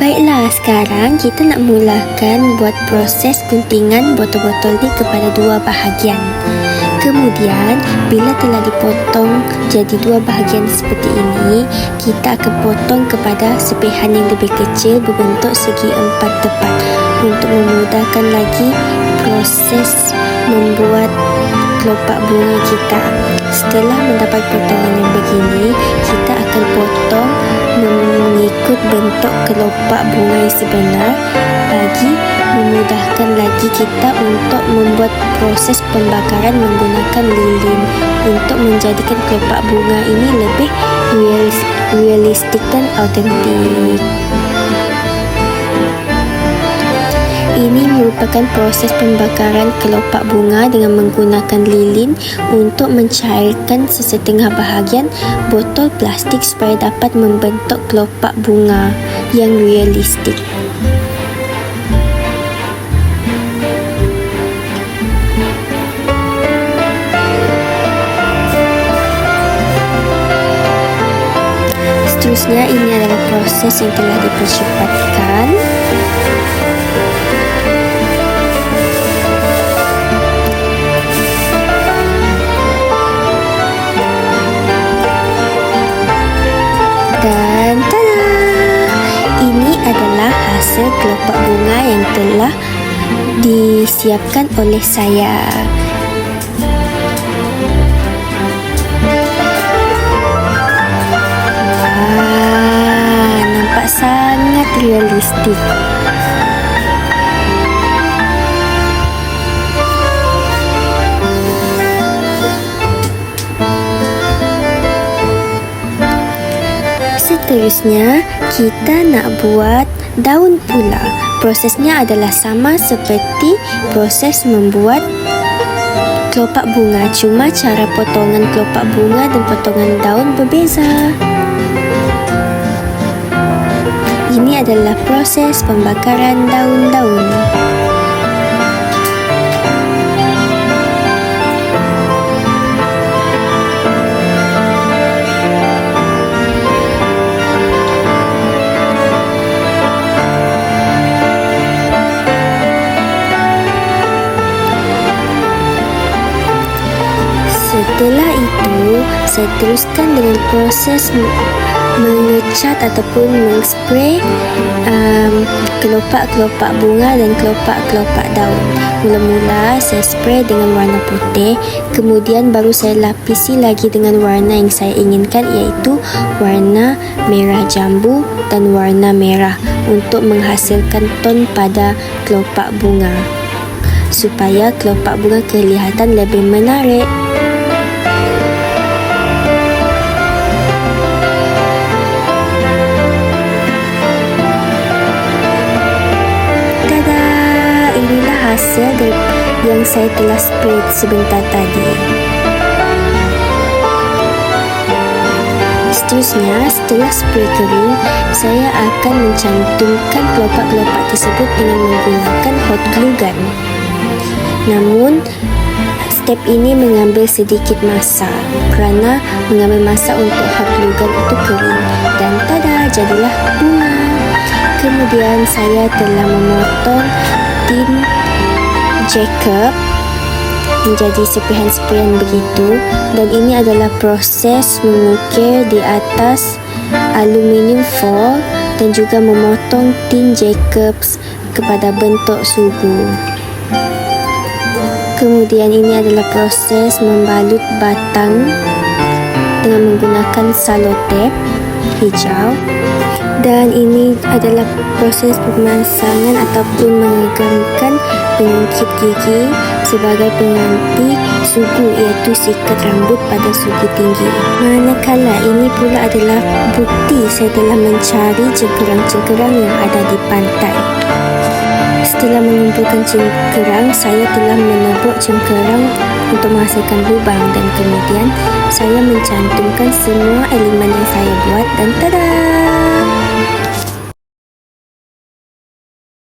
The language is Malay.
Baiklah, sekarang kita nak mulakan buat proses guntingan botol-botol ni kepada dua bahagian. Kemudian, bila telah dipotong jadi dua bahagian seperti ini, kita akan potong kepada sepihan yang lebih kecil berbentuk segi empat tepat untuk memudahkan lagi proses membuat kelopak bunga kita. Setelah mendapat potongan yang begini, kita akan potong mengikut bentuk kelopak bunga yang sebenar bagi memudahkan lagi kita untuk membuat proses pembakaran menggunakan lilin untuk menjadikan kelopak bunga ini lebih realistik dan autentik. Merupakan proses pembakaran kelopak bunga dengan menggunakan lilin untuk mencairkan sesetengah bahagian botol plastik supaya dapat membentuk kelopak bunga yang realistik. Seterusnya ini adalah proses yang telah dipercepatkan. Hasil kelopak bunga yang telah disiapkan oleh saya. Wah, nampak sangat realistik. Seterusnya, kita nak buat daun pula. Prosesnya adalah sama seperti proses membuat kelopak bunga, cuma cara potongan kelopak bunga dan potongan daun berbeza. Ini adalah proses pembakaran daun-daun. Setelah itu, saya teruskan dengan proses mengecat ataupun mengspray um, kelopak-kelopak bunga dan kelopak-kelopak daun. Mula-mula saya spray dengan warna putih, kemudian baru saya lapisi lagi dengan warna yang saya inginkan iaitu warna merah jambu dan warna merah untuk menghasilkan ton pada kelopak bunga supaya kelopak bunga kelihatan lebih menarik. Hasil yang saya telah spray sebentar tadi. Seterusnya, setelah spray kering, saya akan mencantumkan kelopak-kelopak tersebut dengan menggunakan hot glue gun. Namun, step ini mengambil sedikit masa kerana mengambil masa untuk hot glue gun itu kering. Dan tada, jadilah bunga. Kemudian saya telah memotong tin Jacob menjadi sepihan-sepihan begitu dan ini adalah proses mengukir di atas aluminium foil dan juga memotong tin Jacobs kepada bentuk sugu. Kemudian ini adalah proses membalut batang dengan menggunakan salotep hijau dan ini adalah proses pemasangan ataupun mengegangkan pengungkit gigi sebagai pengganti suku iaitu sikat rambut pada suku tinggi. Manakala ini pula adalah bukti saya telah mencari cengkerang-cengkerang yang ada di pantai. Setelah mengumpulkan cengkerang, saya telah menebuk cengkerang untuk menghasilkan lubang dan kemudian saya mencantumkan semua elemen yang saya buat dan tada!